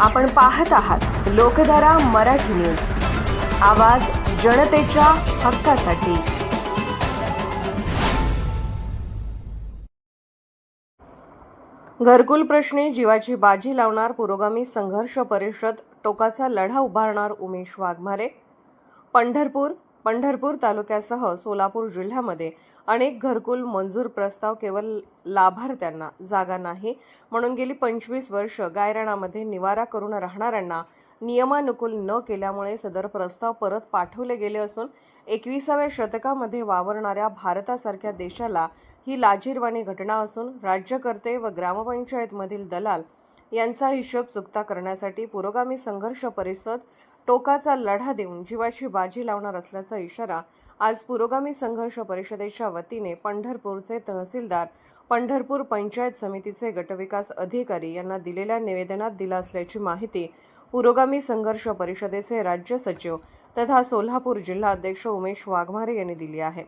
आपण पाहत आहात लोकधारा मराठी न्यूज. आवाज जनतेच्या हक्कासाठी. घरकुल प्रश्नी जीवाची बाजी लावणार पुरोगामी संघर्ष परिषद टोकाचा लढा उभारणार उमेश वाघमारे. पंढरपूर पंढरपूर तालुक्यासह सोलापूर जिल्ह्यामध्ये अनेक घरकुल मंजूर प्रस्ताव केवळ लाभार्थ्यांना जागा नाही म्हणून गेली पंचवीस वर्ष गायराणामध्ये निवारा करून राहणाऱ्यांना नियमानुकूल न केल्यामुळे सदर प्रस्ताव परत पाठवले गेले असून एकविसाव्या शतकामध्ये वावरणाऱ्या भारतासारख्या देशाला ही लाजीरवाणी घटना असून राज्यकर्ते व ग्रामपंचायतमधील दलाल यांचा हिशोब चुकता करण्यासाठी पुरोगामी संघर्ष परिषद टोकाचा लढा देऊन जीवाची बाजी लावणार असल्याचा इशारा आज पुरोगामी संघर्ष परिषदेच्या वतीने पंढरपूरचे तहसीलदार पंढरपूर पंचायत समितीचे गटविकास अधिकारी यांना दिलेल्या निवेदनात दिला असल्याची माहिती पुरोगामी संघर्ष परिषदेचे राज्य सचिव तथा सोलापूर जिल्हा अध्यक्ष उमेश वाघमारे यांनी दिली आहे.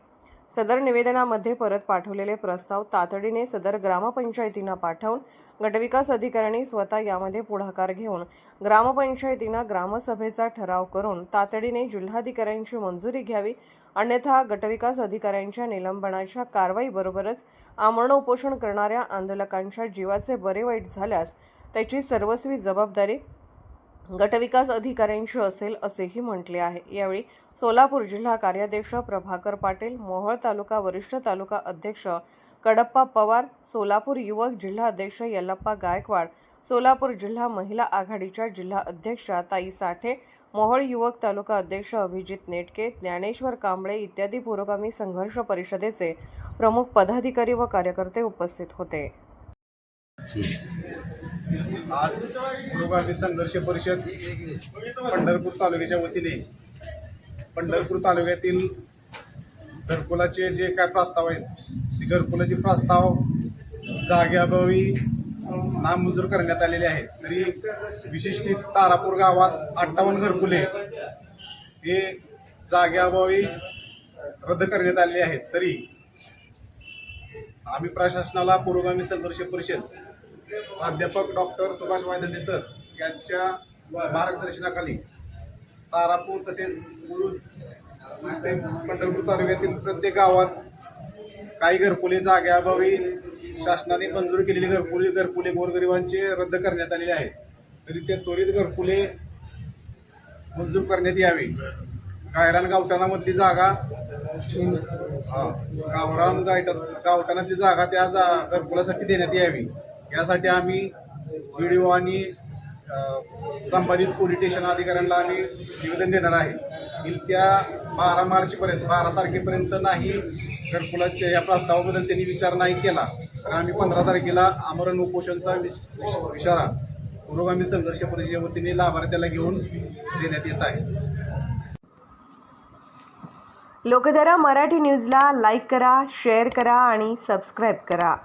सदर निवेदनामध्ये परत पाठवलेले प्रस्ताव तातडीने सदर ग्रामपंचायतींना पाठवून गटविकास अधिकाऱ्यांनी स्वतः यामध्ये पुढाकार घेऊन ग्रामपंचायतींना ग्रामसभेचा ठराव करून तातडीने जिल्हाधिकाऱ्यांची मंजुरी घ्यावी अन्यथा गटविकास अधिकाऱ्यांच्या निलंबनाच्या कारवाईबरोबरच आमरण उपोषण करणाऱ्या आंदोलकांच्या जीवाचे बरे वाईट झाल्यास त्याची सर्वस्वी जबाबदारी गटविकास अधिकाऱ्यांची असेल असेही म्हटले आहे. यावेळी सोलापूर जिल्हा कार्याध्यक्ष प्रभाकर पाटील मोहोळ तालुका वरिष्ठ तालुका अध्यक्ष कडप्पा पवार सोलापूर युवक जिल्हा अध्यक्ष यल्लप्पा गायकवाड सोलापूर जिल्हा महिला आघाडीच्या जिल्हा अध्यक्षा ताई साठे मोहोळ युवक तालुका अध्यक्ष अभिजित नेटके ज्ञानेश्वर कांबळे इत्यादी पुरोगामी संघर्ष परिषदेचे प्रमुख पदाधिकारी व कार्यकर्ते उपस्थित होते. आज पुरोगामी संघर्ष परिषद पंढरपूर तालुक्याच्या वतीने पंढरपूर तालुक्यातील घरकुलाचे जे काय प्रस्ताव आहेत घरकुलाचे प्रस्ताव जाग्याभावी नामंजूर करण्यात आलेले आहेत. तरी विशिष्ट तारापूर गावात अठ्ठावन्न घरकुले हे जाग्याभावी रद्द करण्यात आलेले आहेत. तरी आम्ही प्रशासनाला पुरोगामी संघर्ष परिषद प्राध्यापक डॉक्टर सुभाष वायदंडे सर यांच्या मार्गदर्शनाखाली तारापूर तसेच मुळूज पंढरपूर तालुक्यातील प्रत्येक गावात काही घरकुले जाग्याअभावी शासनाने मंजूर केलेली घरकुले घरकुले गोरगरिबांचे रद्द करण्यात आलेले आहेत. तरी ते त्वरित घरकुले मंजूर करण्यात यावी. गायरान गावठाणामधली जागा हा गावरान गायट गावठाणातली जागा त्या जा घरकुलासाठी देण्यात यावी. यासाठी आम्ही व्हिडिओ आणि संबंधित पोलीस स्टेशन अधिकाऱ्यांना आम्ही निवेदन देणार आहे. येत्या बारा मार्चपर्यंत बारा तारखेपर्यंत नाही घरकुलाच्या या प्रस्तावाबद्दल त्यांनी विचार नाही केला. तर आम्ही पंधरा तारखेला आमरण उपोषणचा विश विश- इशारा पुरोगामी संघर्ष परिषदेच्या वतीने लाभार्थ्याला घेऊन देण्यात येत आहे. लोकधारा मराठी न्यूजला लाईक करा शेअर करा आणि सबस्क्राईब करा.